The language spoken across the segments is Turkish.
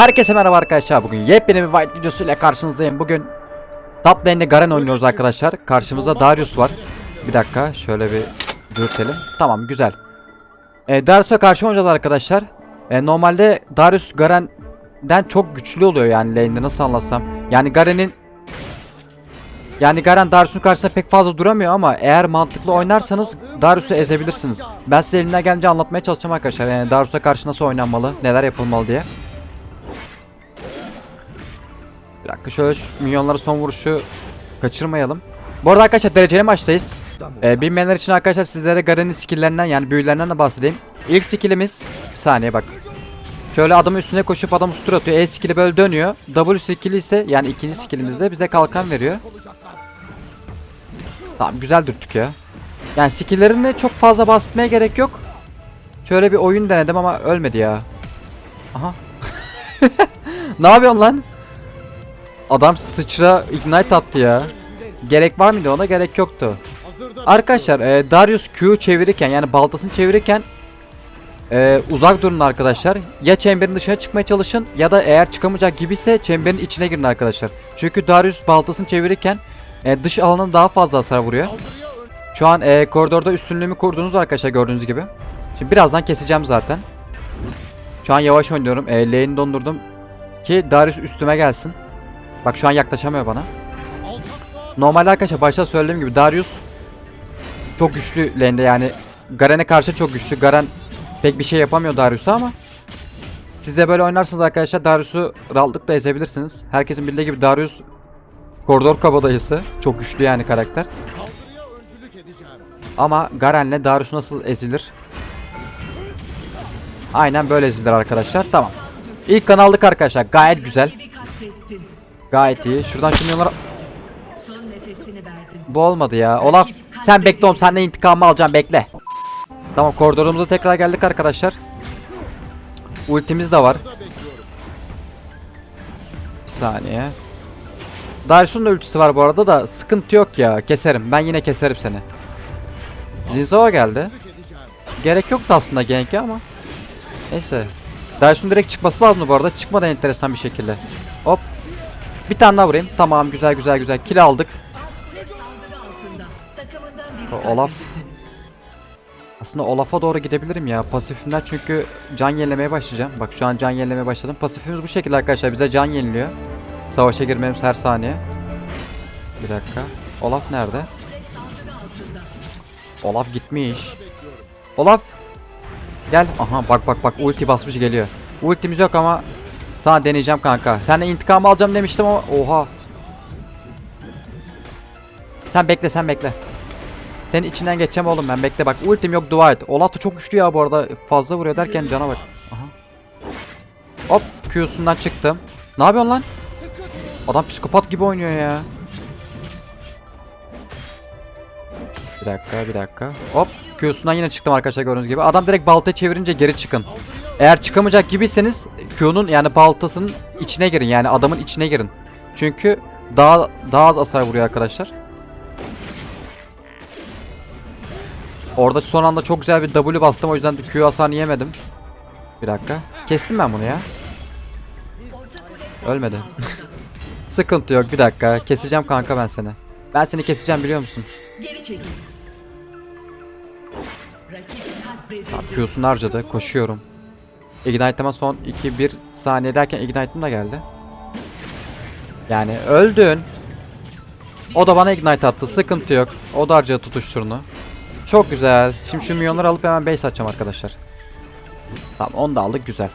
Herkese merhaba arkadaşlar. Bugün yepyeni bir White videosuyla karşınızdayım. Bugün top lane'de Garen oynuyoruz arkadaşlar. Karşımızda Darius var. Bir dakika şöyle bir dürtelim. Tamam güzel. E, Darius'a karşı oynayacağız arkadaşlar. E, normalde Darius Garen'den çok güçlü oluyor yani lane'de nasıl anlatsam. Yani Garen'in yani Garen Darius'un karşısında pek fazla duramıyor ama eğer mantıklı oynarsanız Darius'u ezebilirsiniz. Ben size elimden gelince anlatmaya çalışacağım arkadaşlar. Yani Darius'a karşı nasıl oynanmalı, neler yapılmalı diye. Bir dakika şöyle şu milyonlara son vuruşu kaçırmayalım. Bu arada arkadaşlar dereceli maçtayız. Ee, bilmeyenler için arkadaşlar sizlere Garen'in skill'lerinden yani büyülerinden de bahsedeyim. İlk skill'imiz bir saniye bak. Şöyle adamın üstüne koşup adam ustur atıyor. E skill'i böyle dönüyor. W skill'i ise yani ikinci skill'imizde bize kalkan veriyor. Tamam güzel dürttük ya. Yani skill'lerini çok fazla bahsetmeye gerek yok. Şöyle bir oyun denedim ama ölmedi ya. Aha. ne yapıyorsun lan? Adam sıçra ignite attı ya. Gerek var mıydı ona? Gerek yoktu. Arkadaşlar e, Darius Q çevirirken yani baltasını çevirirken e, uzak durun arkadaşlar. Ya çemberin dışına çıkmaya çalışın ya da eğer çıkamayacak gibiyse çemberin içine girin arkadaşlar. Çünkü Darius baltasını çevirirken e, dış alanın daha fazla hasar vuruyor. Şu an e, koridorda üstünlüğümü kurdunuz arkadaşlar gördüğünüz gibi. Şimdi birazdan keseceğim zaten. Şu an yavaş oynuyorum. E, lane'i dondurdum ki Darius üstüme gelsin. Bak şu an yaklaşamıyor bana. Normalde arkadaşlar başta söylediğim gibi Darius çok güçlü lane'de yani Garen'e karşı çok güçlü. Garen pek bir şey yapamıyor Darius'a ama siz de böyle oynarsanız arkadaşlar Darius'u rahatlıkla ezebilirsiniz. Herkesin bildiği gibi Darius koridor kabadayısı. Çok güçlü yani karakter. Ama Garen'le Darius nasıl ezilir? Aynen böyle ezilir arkadaşlar. Tamam. İlk kan aldık arkadaşlar. Gayet güzel. Gayet iyi. Şuradan nefesini verdin. Bu olmadı ya. Olaf sen bekle oğlum. Senden intikamı alacağım bekle. Tamam koridorumuza tekrar geldik arkadaşlar. Ultimiz de var. Bir saniye. Darius'un da ultisi var bu arada da sıkıntı yok ya. Keserim. Ben yine keserim seni. Zinzova geldi. Gerek yoktu aslında Genk'e ama. Neyse. Darius'un direkt çıkması lazımdı bu arada. Çıkmadı enteresan bir şekilde. Hop. Bir tane daha vurayım. Tamam güzel güzel güzel. Kill aldık. Olaf. Aslında Olaf'a doğru gidebilirim ya pasifimden çünkü can yenilemeye başlayacağım. Bak şu an can yenilemeye başladım. Pasifimiz bu şekilde arkadaşlar bize can yeniliyor. Savaşa girmemiz her saniye. Bir dakika. Olaf nerede? Olaf gitmiş. Olaf. Gel. Aha bak bak bak ulti basmış geliyor. Ultimiz yok ama sana deneyeceğim kanka. Senden intikam alacağım demiştim ama oha. Sen bekle sen bekle. Senin içinden geçeceğim oğlum ben bekle bak ultim yok dua et. Olaf da çok güçlü ya bu arada fazla vuruyor derken cana bak. Aha. Hop Q'sundan çıktım. Ne yapıyorsun lan? Adam psikopat gibi oynuyor ya. Bir dakika bir dakika. Hop Q'sundan yine çıktım arkadaşlar gördüğünüz gibi. Adam direkt baltayı çevirince geri çıkın. Eğer çıkamayacak gibiyseniz Q'nun yani baltasının içine girin yani adamın içine girin. Çünkü daha daha az hasar vuruyor arkadaşlar. Orada son anda çok güzel bir W bastım o yüzden de Q hasarını yemedim. Bir dakika. Kestim ben bunu ya. Ölmedi. Sıkıntı yok bir dakika. Keseceğim kanka ben seni. Ben seni keseceğim biliyor musun? Geri Q'sunu harcadı. Koşuyorum. Ignite'ıma son 2-1 saniye derken Ignite'ım da geldi. Yani öldün. O da bana Ignite attı. Sıkıntı yok. O da harcadı tutuşturunu. Çok güzel. Şimdi şu milyonları alıp hemen base atacağım arkadaşlar. Tamam onu da aldık güzel.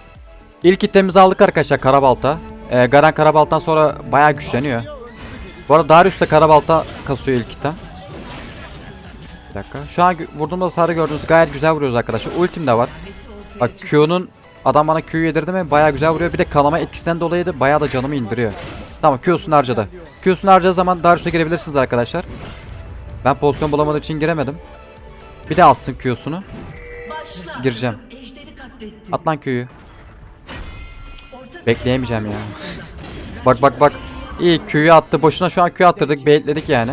İlk itemizi aldık arkadaşlar Karabalta. Ee, Garen Karabalta'dan sonra bayağı güçleniyor. Bu arada Darius da Karabalta kasıyor ilk item. Bir dakika. Şu an vurduğumda hasarı gördüğünüz gayet güzel vuruyoruz arkadaşlar. Ultim de var. Bak Q'nun adam bana Q'yu yedirdi mi bayağı güzel vuruyor. Bir de kanama etkisinden dolayı da bayağı da canımı indiriyor. Tamam Q'sunu harcadı. Q'sunu harcadığı zaman Darius'a girebilirsiniz arkadaşlar. Ben pozisyon bulamadığım için giremedim. Bir de alsın Q'sunu. Gireceğim. At lan Q'yu. Bekleyemeyeceğim ya. Bak bak bak. İyi Q'yu attı. Boşuna şu an Q attırdık. Baitledik yani.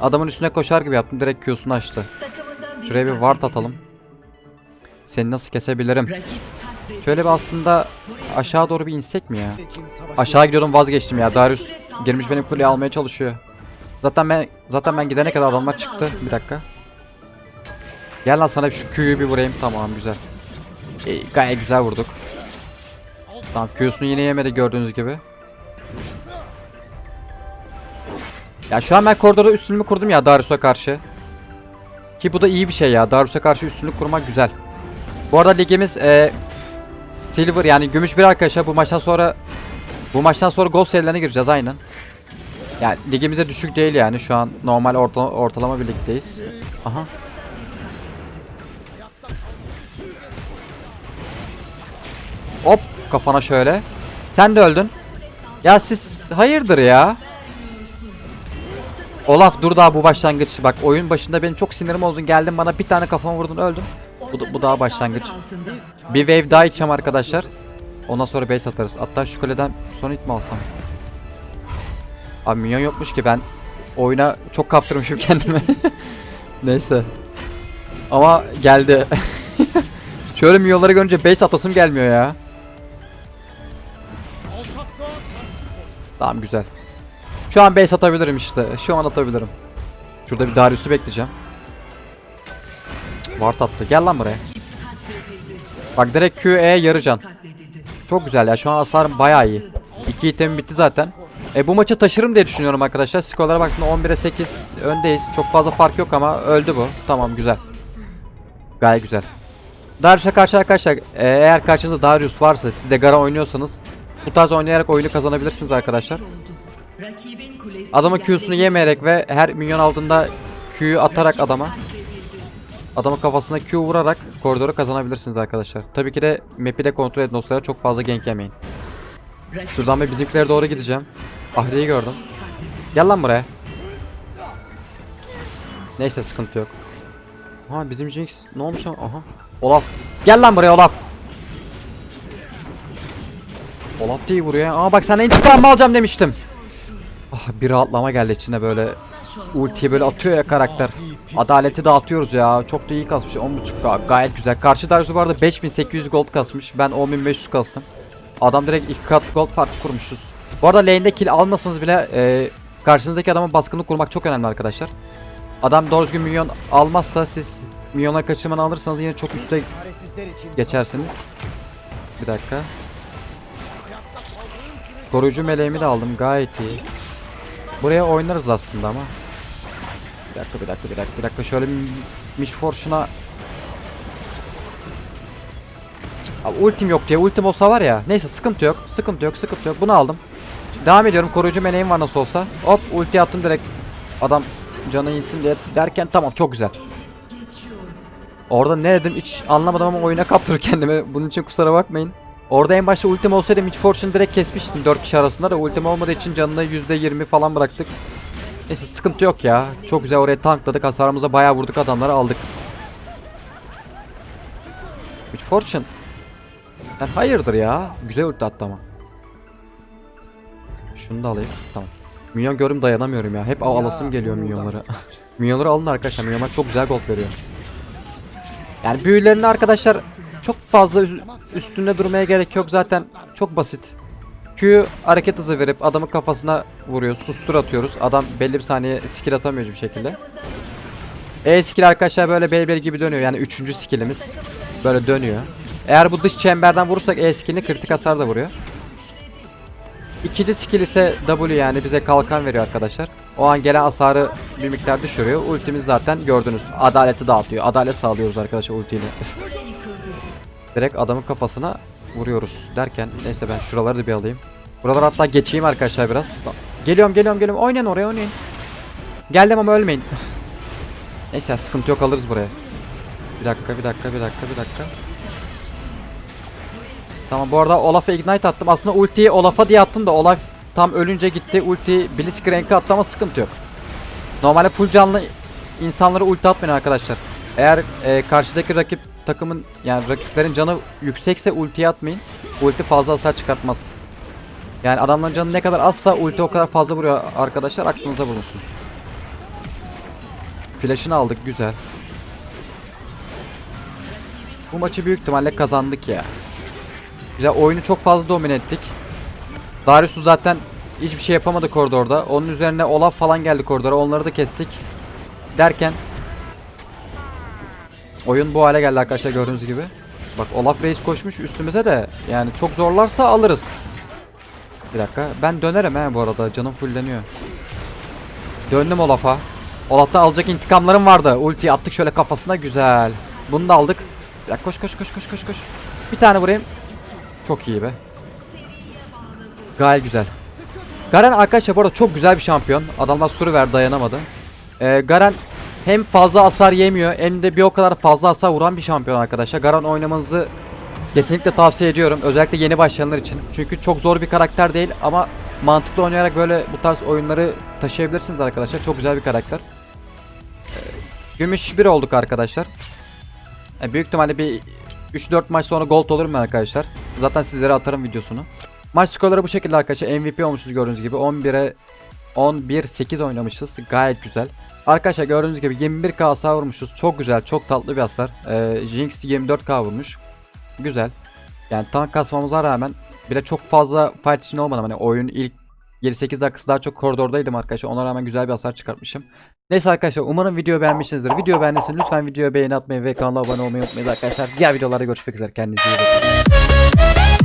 Adamın üstüne koşar gibi yaptım. Direkt Q'sunu açtı. Şuraya bir ward atalım. Seni nasıl kesebilirim? Şöyle bir aslında aşağı doğru bir insek mi ya? Aşağı gidiyordum vazgeçtim ya. Darius girmiş benim kuleyi almaya çalışıyor. Zaten ben zaten ben gidene kadar adamlar çıktı. Bir dakika. Gel lan sana şu Q'yu bir vurayım. Tamam güzel. E, gayet güzel vurduk. Tamam Q'sunu yine yemedi gördüğünüz gibi. Ya şu an ben koridorda üstünlüğümü kurdum ya Darius'a karşı. Ki bu da iyi bir şey ya. Darius'a karşı üstünlük kurmak güzel. Bu arada ligimiz e, Silver yani gümüş bir arkadaşlar bu maçtan sonra bu maçtan sonra gol serilerine gireceğiz aynen. Yani ligimize düşük değil yani şu an normal orta, ortalama bir ligdeyiz. Aha. Hop kafana şöyle. Sen de öldün. Ya siz hayırdır ya? Olaf dur daha bu başlangıç. Bak oyun başında benim çok sinirim oldun. Geldin bana bir tane kafama vurdun öldüm. Bu, bu daha başlangıç. Bir wave daha içeceğim arkadaşlar. Ondan sonra base atarız. Hatta şu kuleden son hit mi alsam? Abi minyon yokmuş ki ben oyuna çok kaptırmışım kendimi. Neyse. Ama geldi. Şöyle minyonları görünce base atasım gelmiyor ya. Tamam güzel. Şu an base atabilirim işte. Şu an atabilirim. Şurada bir Darius'u bekleyeceğim. Ward attı. Gel lan buraya. Bak direkt QE yarı can. Çok güzel ya şu an hasarım bayağı iyi. İki item bitti zaten. E bu maçı taşırım diye düşünüyorum arkadaşlar. Skorlara baktığımda 11'e 8 öndeyiz. Çok fazla fark yok ama öldü bu. Tamam güzel. Gayet güzel. Darius'a karşı arkadaşlar e, eğer karşınızda Darius varsa siz de Garen oynuyorsanız bu tarz oynayarak oyunu kazanabilirsiniz arkadaşlar. Adamın Q'sunu yemeyerek ve her minyon aldığında Q'yu atarak adama Adamın kafasına Q vurarak koridoru kazanabilirsiniz arkadaşlar. Tabii ki de map'i de kontrol edin dostlara çok fazla gank yemeyin. Şuradan bir bizimkilere doğru gideceğim. Ahri'yi gördüm. Gel lan buraya. Neyse sıkıntı yok. Ha bizim Jinx ne olmuş lan? Aha. Olaf. Gel lan buraya Olaf. Olaf değil vuruyor. Ama bak sana intikam alacağım demiştim. Ah bir rahatlama geldi içine böyle ultiyi böyle atıyor ya karakter. Adaleti dağıtıyoruz ya. Çok da iyi kasmış. 10.5k gayet güzel. Karşı Darius'u bu arada 5800 gold kasmış. Ben 10500 kastım. Adam direkt iki kat gold farkı kurmuşuz. Bu arada lane'de kill almasanız bile e, karşınızdaki adamın baskını kurmak çok önemli arkadaşlar. Adam doğru düzgün milyon almazsa siz milyonlar kaçırmanı alırsanız yine çok üste geçersiniz. Bir dakika. Koruyucu meleğimi de aldım gayet iyi. Buraya oynarız aslında ama. Bir dakika bir dakika bir dakika bir dakika. Şöyle Mish Fortune'a Abi ultim yok diye ultim olsa var ya. Neyse sıkıntı yok sıkıntı yok sıkıntı yok. Bunu aldım. Devam ediyorum. Koruyucu meleğim var nasıl olsa. Hop ulti attım direkt. Adam canı insin diye derken tamam çok güzel. Orada ne dedim hiç anlamadım ama oyuna kaptırdım kendimi. Bunun için kusura bakmayın. Orada en başta ultim olsaydı Mitch Fortune direkt kesmiştim 4 kişi arasında da. Ultim olmadığı için canını %20 falan bıraktık Neyse sıkıntı yok ya. Çok güzel oraya tankladık. Hasarımıza bayağı vurduk adamları aldık. Mitch Fortune. Sen hayırdır ya. Güzel ulti attı ama. Şunu da alayım. Tamam. Minyon görüm dayanamıyorum ya. Hep al alasım geliyor minyonları. Minyonları alın arkadaşlar. Minyonlar çok güzel gold veriyor. Yani büyülerini arkadaşlar çok fazla üstünde durmaya gerek yok zaten. Çok basit. Q hareket hızı verip adamın kafasına vuruyor. Sustur atıyoruz. Adam belli bir saniye skill atamıyor bir şekilde. E skill arkadaşlar böyle Beyblade gibi dönüyor. Yani üçüncü skillimiz. Böyle dönüyor. Eğer bu dış çemberden vurursak E skillini kritik hasar da vuruyor. İkinci skill ise W yani bize kalkan veriyor arkadaşlar. O an gelen hasarı bir miktar düşürüyor. Ultimiz zaten gördünüz. Adaleti dağıtıyor. Adalet sağlıyoruz arkadaşlar ultiyle. Direkt adamın kafasına vuruyoruz derken neyse ben şuraları da bir alayım. Buralar hatta geçeyim arkadaşlar biraz. Geliyorum geliyorum geliyorum. Oynayın oraya oynayın. Geldim ama ölmeyin. neyse sıkıntı yok alırız buraya. Bir dakika bir dakika bir dakika bir dakika. Tamam bu arada Olaf'a ignite attım. Aslında ultiyi Olaf'a diye attım da Olaf tam ölünce gitti. Ulti Blitzcrank'e attı ama sıkıntı yok. Normalde full canlı insanlara ulti atmayın arkadaşlar. Eğer e, karşıdaki rakip takımın yani rakiplerin canı yüksekse ultiye atmayın. Ulti fazla hasar çıkartmaz. Yani adamların canı ne kadar azsa ulti o kadar fazla vuruyor arkadaşlar aklınıza bulunsun. Flash'ını aldık güzel. Bu maçı büyük ihtimalle kazandık ya. Güzel oyunu çok fazla domine ettik. Darius'u zaten hiçbir şey yapamadı koridorda. Onun üzerine Olaf falan geldi koridora. Onları da kestik. Derken oyun bu hale geldi arkadaşlar gördüğünüz gibi. Bak Olaf Reis koşmuş üstümüze de yani çok zorlarsa alırız. Bir dakika. Ben dönerim he bu arada. Canım fulleniyor. Döndüm Olaf'a. Olaf'tan alacak intikamlarım vardı. Ulti attık şöyle kafasına güzel. Bunu da aldık. Bir dakika koş koş koş koş koş koş. Bir tane vurayım. Çok iyi be. Gayet güzel. Garen arkadaşlar bu arada çok güzel bir şampiyon. Adamlar sürü ver dayanamadı. Ee, Garen hem fazla hasar yemiyor hem de bir o kadar fazla hasar vuran bir şampiyon arkadaşlar. Garen oynamanızı kesinlikle tavsiye ediyorum. Özellikle yeni başlayanlar için. Çünkü çok zor bir karakter değil ama mantıklı oynayarak böyle bu tarz oyunları taşıyabilirsiniz arkadaşlar. Çok güzel bir karakter. Ee, Gümüş 1 olduk arkadaşlar. E, büyük ihtimalle bir 3-4 maç sonra gold olurum ben arkadaşlar. Zaten sizlere atarım videosunu. Maç skorları bu şekilde arkadaşlar. MVP olmuşuz gördüğünüz gibi. 11'e 11-8 oynamışız. Gayet güzel. Arkadaşlar gördüğünüz gibi 21k hasar vurmuşuz. Çok güzel, çok tatlı bir hasar. Ee, Jinx 24k vurmuş. Güzel. Yani tank kasmamıza rağmen bir de çok fazla fight için olmadım. Hani oyun ilk 7-8 dakikası daha çok koridordaydım arkadaşlar. Ona rağmen güzel bir hasar çıkartmışım. Neyse arkadaşlar umarım video beğenmişsinizdir. Video beğendiyseniz lütfen videoya beğeni atmayı ve kanala abone olmayı unutmayın arkadaşlar. Diğer videolarda görüşmek üzere. Kendinize iyi bakın.